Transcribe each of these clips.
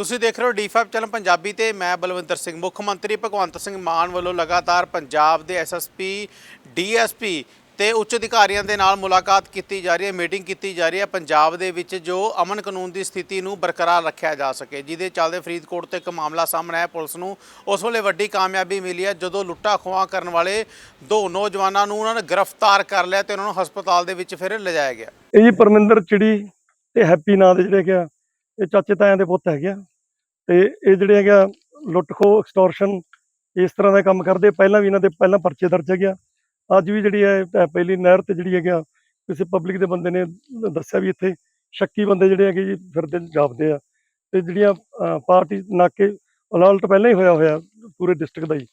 ਤੁਸੀਂ ਦੇਖ ਰਹੇ ਹੋ ਡੀ5 ਚੈਨਲ ਪੰਜਾਬੀ ਤੇ ਮੈਂ ਬਲਵੰਤਰ ਸਿੰਘ, ਮੁੱਖ ਮੰਤਰੀ ਭਗਵੰਤ ਸਿੰਘ ਮਾਨ ਵੱਲੋਂ ਲਗਾਤਾਰ ਪੰਜਾਬ ਦੇ ਐਸਐਸਪੀ ਡੀਐਸਪੀ ਤੇ ਉੱਚ ਅਧਿਕਾਰੀਆਂ ਦੇ ਨਾਲ ਮੁਲਾਕਾਤ ਕੀਤੀ ਜਾ ਰਹੀ ਹੈ, ਮੀਟਿੰਗ ਕੀਤੀ ਜਾ ਰਹੀ ਹੈ। ਪੰਜਾਬ ਦੇ ਵਿੱਚ ਜੋ ਅਮਨ ਕਾਨੂੰਨ ਦੀ ਸਥਿਤੀ ਨੂੰ ਬਰਕਰਾਰ ਰੱਖਿਆ ਜਾ ਸਕੇ, ਜਿਹਦੇ ਚੱਲਦੇ ਫਰੀਦਕੋਟ ਤੋਂ ਇੱਕ ਮਾਮਲਾ ਸਾਹਮਣੇ ਆਇਆ, ਪੁਲਿਸ ਨੂੰ ਉਸ ਵੇਲੇ ਵੱਡੀ ਕਾਮਯਾਬੀ ਮਿਲੀ ਹੈ। ਜਦੋਂ ਲੁੱਟਾ ਖੋਹਾਂ ਕਰਨ ਵਾਲੇ ਦੋ ਨੌਜਵਾਨਾਂ ਨੂੰ ਉਹਨਾਂ ਨੇ ਗ੍ਰਿਫਤਾਰ ਕਰ ਲਿਆ ਤੇ ਉਹਨਾਂ ਨੂੰ ਹਸਪਤਾਲ ਦੇ ਵਿੱਚ ਫਿਰ ਲਿਜਾਇਆ ਗਿਆ। ਇਹ ਜੀ ਪਰਮਿੰਦਰ ਚਿੜੀ ਤੇ ਹੈਪੀ ਨਾਂ ਦੇ ਜਿਹੜੇ ਹੈਗੇ ਇਹ ਚਾਚੇ ਤਾਇਆਂ ਦੇ ਪੁੱਤ ਹੈਗੇ ਆ। ਤੇ ਇਹ ਜਿਹੜੇ ਹੈਗੇ ਆ ਲੁੱਟ ਖੋ ਐਕਸਟੋਰਸ਼ਨ ਇਸ ਤਰ੍ਹਾਂ ਦਾ ਕੰਮ ਕਰਦੇ। ਪਹਿਲਾਂ ਵੀ ਇਹਨਾਂ ਦੇ ਪਹਿਲਾਂ ਪਰਚੇ ਦਰਜ ਹੈਗੇ ਆ। ਅੱਜ ਵੀ ਜਿਹੜੀ ਹੈ ਪਹਿਲੀ ਨਹਿਰ ਤੇ ਜਿਹੜੀ ਹੈਗੀ ਆ, ਕਿਸੇ ਪਬਲਿਕ ਦੇ ਬੰਦੇ ਨੇ ਦੱਸਿਆ ਵੀ ਇੱਥੇ ਸ਼ੱਕੀ ਬੰਦੇ ਜਿਹੜੇ ਹੈਗੇ ਜੀ ਫਿਰਦੇ ਜਾਪਦੇ ਆ। ਤੇ ਜਿਹੜੀਆਂ ਪਾਰਟੀ ਨਾਕੇ ਅਲਰਟ ਪਹਿਲਾਂ ਹੀ ਹੋਇਆ ਹੋਇਆ ਪੂਰੇ ਡਿਸਟ੍ਰਿਕਟ ਦਾ ਹੀ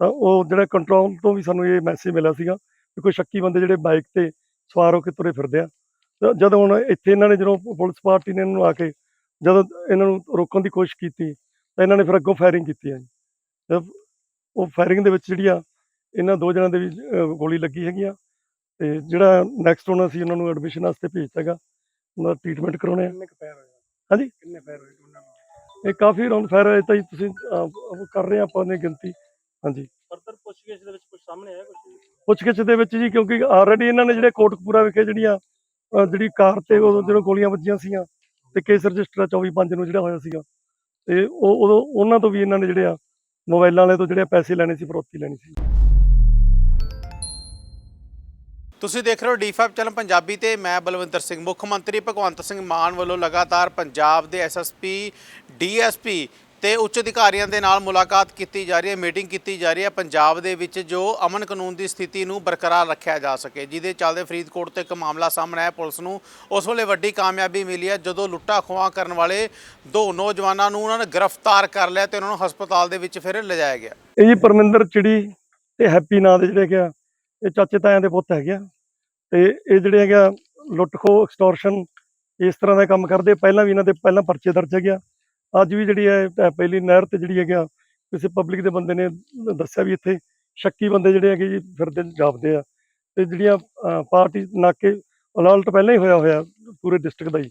ਤਾਂ ਉਹ ਜਿਹੜਾ ਕੰਟਰੋਲ ਤੋਂ ਵੀ ਸਾਨੂੰ ਇਹ ਮੈਸੇਜ ਮਿਲਿਆ ਸੀਗਾ ਕਿ ਕੋਈ ਸ਼ੱਕੀ ਬੰਦੇ ਜਿਹੜੇ ਬਾਈਕ ਤੇ ਸਵਾਰ ਹੋ ਕੇ ਤੁਰੇ ਫਿਰਦੇ ਆ। ਤਾਂ ਜਦੋਂ ਹੁਣ ਇੱਥੇ ਇਹਨਾਂ ਨੇ ਜਦੋਂ ਪੁਲਿਸ ਪਾਰਟੀ ਨੇ ਇਹਨਾਂ ਨੂੰ ਆ ਕੇ ਜਦੋਂ ਇਹਨਾਂ ਨੂੰ ਰੋਕਣ ਦੀ ਕੋਸ਼ਿਸ਼ ਕੀਤੀ ਤਾਂ ਇਹਨਾਂ ਨੇ ਫਿਰ ਅੱਗੋਂ ਫਾਇਰਿੰਗ ਕੀਤੀ ਹੈ ਜੀ। ਉਹ ਫਾਇਰਿੰਗ ਦੇ ਵਿੱਚ ਜਿਹੜੀ ਆ ਇਹਨਾਂ ਦੋ ਜਣਾਂ ਦੇ ਵੀ ਗੋਲੀ ਲੱਗੀ ਹੈਗੀ ਆ ਤੇ ਜਿਹੜਾ ਨੈਕਸਟ ਉਹਨਾਂ ਸੀ ਉਹਨਾਂ ਨੂੰ ਐਡਮਿਸ਼ਨ ਵਾਸਤੇ ਭੇਜਤਾ ਹੈਗਾ ਉਹਨਾਂ ਦਾ ਟ੍ਰੀਟਮੈਂਟ ਕਰਾਉਣੇ ਆ। ਕਿੰਨੇ ਫਾਇਰ ਹੋਏ? ਹਾਂਜੀ? ਕਿੰਨੇ ਫਾਇਰ ਹੋਏ ਉਹਨਾਂ ਨਾਲ? ਇਹ ਕਾਫੀ ਰਾਉਂਡ ਫਾਇਰ ਹੋਏ ਤਾਂ ਤੁਸੀਂ ਕਰ ਰਹੇ ਆ ਆਪਾਂ ਨੇ ਗਿਣਤੀ। ਹਾਂਜੀ। ਫਰਦਰ ਪੁੱਛਗਿੱਛ ਦੇ ਵਿੱਚ ਕੁਝ ਸਾਹਮਣੇ ਆਇਆ ਕੁਝ ਪੁੱਛਗਿੱਛ ਦੇ ਵਿੱਚ ਜੀ ਕਿਉਂਕਿ ਆਲਰੇਡੀ ਇਹਨਾਂ ਨੇ ਜਿਹੜੇ ਕੋਟਕਪੂਰਾ ਵਿਖੇ ਜਿਹੜੀਆਂ ਜਿਹੜੀ ਕਾਰ ਤੇ ਉਦੋਂ ਜਦੋਂ ਗੋਲੀਆਂ ਵੱਜੀਆਂ ਸੀਗੀਆਂ ਤੇ ਕੇਸ ਰਜਿਸਟਰ 24 5 ਨੂੰ ਜਿਹੜਾ ਹੋਇਆ ਸੀਗਾ। ਤੇ ਉਹ ਉਦੋਂ ਉਹਨਾਂ ਤੋਂ ਵੀ ਇਹਨਾਂ ਨੇ ਜਿਹੜੇ ਆ ਮੋਬਾਈਲਾਂ ਵਾਲੇ ਤੋਂ ਜਿਹੜੇ ਪੈਸੇ ਲੈਣੇ ਸੀ, ਫਰੋਤੀ ਲੈਣੀ ਸੀ। ਤੁਸੀਂ ਦੇਖ ਰਹੇ ਹੋ ਡੀ5 ਚੈਨਲ ਪੰਜਾਬੀ ਤੇ ਮੈਂ ਬਲਵੰਤਰ ਸਿੰਘ, ਮੁੱਖ ਮੰਤਰੀ ਭਗਵੰਤ ਸਿੰਘ ਮਾਨ ਵੱਲੋਂ ਲਗਾਤਾਰ ਪੰਜਾਬ ਦੇ ਐਸਐਸਪੀ ਡੀਐਸਪੀ ਤੇ ਉੱਚ ਅਧਿਕਾਰੀਆਂ ਦੇ ਨਾਲ ਮੁਲਾਕਾਤ ਕੀਤੀ ਜਾ ਰਹੀ ਹੈ, ਮੀਟਿੰਗ ਕੀਤੀ ਜਾ ਰਹੀ ਹੈ। ਪੰਜਾਬ ਦੇ ਵਿੱਚ ਜੋ ਅਮਨ ਕਾਨੂੰਨ ਦੀ ਸਥਿਤੀ ਨੂੰ ਬਰਕਰਾਰ ਰੱਖਿਆ ਜਾ ਸਕੇ, ਜਿਹਦੇ ਚੱਲਦੇ ਫਰੀਦਕੋਟ ਤੋਂ ਇੱਕ ਮਾਮਲਾ ਸਾਹਮਣੇ ਆਇਆ, ਪੁਲਿਸ ਨੂੰ ਉਸ ਵੇਲੇ ਵੱਡੀ ਕਾਮਯਾਬੀ ਮਿਲੀ ਹੈ। ਜਦੋਂ ਲੁੱਟਾ ਖੋਹਾਂ ਕਰਨ ਵਾਲੇ ਦੋ ਨੌਜਵਾਨਾਂ ਨੂੰ ਉਹਨਾਂ ਨੇ ਗ੍ਰਿਫਤਾਰ ਕਰ ਲਿਆ ਤੇ ਉਹਨਾਂ ਨੂੰ ਹਸਪਤਾਲ ਦੇ ਵਿੱਚ ਫਿਰ ਲਿਜਾਇਆ ਗਿਆ। ਇਹ ਜੀ ਪਰਮਿੰਦਰ ਚਿੜੀ ਤੇ ਹੈਪੀ ਨਾਂ ਦੇ ਜਿਹੜੇ ਹੈਗੇ ਇਹ ਚਾਚੇ ਤਾਇਆਂ ਦੇ ਪੁੱਤ ਹੈਗੇ ਆ। ਤੇ ਇਹ ਜਿਹੜੇ ਹੈਗੇ ਆ, ਲੁੱਟ ਖੋ ਐਕਸਟੋਰਸ਼ਨ, ਇਸ ਤਰ੍ਹਾਂ ਦਾ ਕੰਮ ਕਰਦੇ ਪਹਿਲਾਂ ਵੀ ਇਹਨਾਂ ਦੇ ਪਹਿਲਾਂ ਪਰਚੇ ਦਰਜ ਹੈਗੇ ਅੱਜ ਵੀ ਜਿਹੜੀ ਹੈ ਪਹਿਲੀ ਨਹਿਰ ਤੇ ਜਿਹੜੀ ਹੈਗੀ ਆ, ਕਿਸੇ ਪਬਲਿਕ ਦੇ ਬੰਦੇ ਨੇ ਦੱਸਿਆ ਵੀ ਇੱਥੇ ਸ਼ੱਕੀ ਬੰਦੇ ਜਿਹੜੇ ਹੈਗੇ ਜੀ ਫਿਰਦੇ ਜਾਪਦੇ ਆ। ਤੇ ਜਿਹੜੀਆਂ ਪਾਰਟੀ ਨਾਕੇ ਅਲਰਟ ਪਹਿਲਾਂ ਹੀ ਹੋਇਆ ਹੋਇਆ ਪੂਰੇ ਡਿਸਟ੍ਰਿਕਟ ਦਾ ਹੀ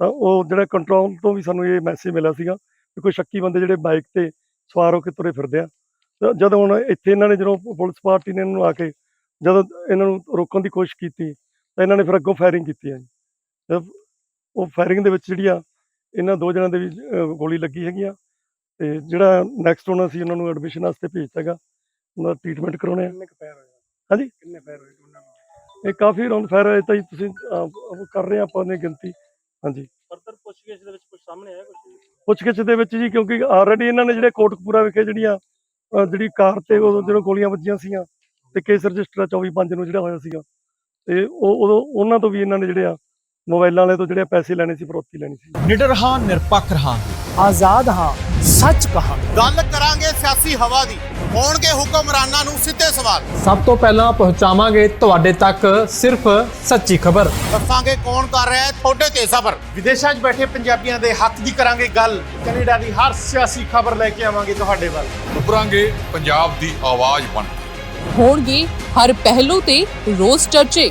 ਤਾਂ ਉਹ ਜਿਹੜਾ ਕੰਟਰੋਲ ਤੋਂ ਵੀ ਸਾਨੂੰ ਇਹ ਮੈਸੇਜ ਮਿਲਿਆ ਸੀਗਾ ਕਿ ਕੋਈ ਸ਼ੱਕੀ ਬੰਦੇ ਜਿਹੜੇ ਬਾਈਕ ਤੇ ਸਵਾਰ ਹੋ ਕੇ ਤੁਰੇ ਫਿਰਦੇ ਆ। ਤਾਂ ਜਦੋਂ ਹੁਣ ਇੱਥੇ ਇਹਨਾਂ ਨੇ ਜਦੋਂ ਪੁਲਿਸ ਪਾਰਟੀ ਨੇ ਇਹਨਾਂ ਨੂੰ ਆ ਕੇ ਜਦੋਂ ਇਹਨਾਂ ਨੂੰ ਰੋਕਣ ਦੀ ਕੋਸ਼ਿਸ਼ ਕੀਤੀ, ਤਾਂ ਇਹਨਾਂ ਨੇ ਫਿਰ ਅੱਗੋਂ ਫਾਇਰਿੰਗ ਕੀਤੀ ਹੈ ਜੀ। ਉਹ ਫਾਇਰਿੰਗ ਦੇ ਵਿੱਚ ਜਿਹੜੀ ਆ ਇਹਨਾਂ ਦੋ ਜਣਾਂ ਦੇ ਵੀ ਅਹ, ਗੋਲੀ ਲੱਗੀ ਹੈਗੀ ਆ। ਤੇ ਜਿਹੜਾ ਨੈਕਸਟ ਉਹਨਾਂ ਸੀ ਉਹਨਾਂ ਨੂੰ ਐਡਮਿਸ਼ਨ ਵਾਸਤੇ ਭੇਜਤਾ ਹੈਗਾ ਉਹਨਾਂ ਦਾ ਟ੍ਰੀਟਮੈਂਟ ਕਰਾਉਣੇ ਆ। ਕਿੰਨੇ ਕੁ ਫਾਇਰ ਹੋਏ? ਹਾਂਜੀ? ਕਿੰਨੇ ਫਾਇਰ ਹੋਏ ਉਹਨਾਂ ਨਾਲ ਇਹ ਕਾਫੀ ਰਾਉਂਡ ਫਾਇਰ ਹੋਏ ਤਾਂ ਜੀ ਤੁਸੀਂ ਅਹ, ਉਹ ਕਰ ਰਹੇ ਆ ਆਪਾਂ ਨੇ ਗਿਣਤੀ। ਹਾਂਜੀ। ਫਰਦਰ ਪੁੱਛਗਿੱਛ ਦੇ ਵਿੱਚ ਕੁਝ ਸਾਹਮਣੇ ਆਇਆ ਕੁਝ ਪੁੱਛਗਿੱਛ ਦੇ ਵਿੱਚ ਜੀ ਕਿਉਂਕਿ ਆਲਰੇਡੀ ਇਹਨਾਂ ਨੇ ਜਿਹੜੇ ਕੋਟਕਪੂਰਾ ਵਿਖੇ ਜਿਹੜੀਆਂ ਅਹ ਜਿਹੜੀ ਕਾਰ ਤੇ ਉਦੋਂ ਜਦੋਂ ਗੋਲੀਆਂ ਵੱਜੀਆਂ ਸੀਗੀਆਂ ਤੇ ਕੇਸ ਰਜਿਸਟਰ 24 5 ਨੂੰ ਜਿਹੜਾ ਹੋਇਆ ਸੀਗਾ। ਤੇ ਉਹ ਉਦੋਂ ਉਹਨਾਂ ਤੋਂ ਵੀ ਇਹਨਾਂ ਨੇ ਜਿਹੜੇ ਆ ਮੋਬਾਈਲਾਂ ਵਾਲੇ ਤੋਂ ਜਿਹੜੇ ਪੈਸੇ ਲੈਣੇ ਸੀ ਫਰੋਤੀ ਲੈਣੀ ਸੀ। ਨਿਡਰ ਹਾਂ ਨਿਰਪੱਖ ਰਹਾਂਗੇ ਆਜ਼ਾਦ ਹਾਂ ਸੱਚ ਕਹਾਂ। ਗੱਲ ਕਰਾਂਗੇ ਸਿਆਸੀ ਹਵਾ ਦੀ। ਹੋਣਗੇ ਹੁਕਮਰਾਨਾਂ ਨੂੰ ਸਿੱਧੇ ਸਵਾਲ। ਸਭ ਤੋਂ ਪਹਿਲਾਂ ਪਹੁੰਚਾਵਾਂਗੇ ਤੁਹਾਡੇ ਤੱਕ ਸਿਰਫ ਸੱਚੀ ਖਬਰ। ਦੱਸਾਂਗੇ ਕੌਣ ਕਰ ਰਿਹਾ ਹੈ ਤੁਹਾਡੇ ਤੇ ਸਬਰ। ਵਿਦੇਸ਼ਾਂ 'ਚ ਬੈਠੇ ਪੰਜਾਬੀਆਂ ਦੇ ਹੱਕ ਦੀ ਕਰਾਂਗੇ ਗੱਲ। ਕੈਨੇਡਾ ਦੀ ਹਰ ਸਿਆਸੀ ਖਬਰ ਲੈ ਕੇ ਆਵਾਂਗੇ ਤੁਹਾਡੇ ਵੱਲ। ਉਭਰਾਂਗੇ ਪੰਜਾਬ ਦੀ ਆਵਾਜ਼ ਬਣ ਕੇ। ਹੋਣਗੇ ਹਰ ਪਹਿਲੂ ਤੇ ਰੋਜ਼ ਚਰਚੇ।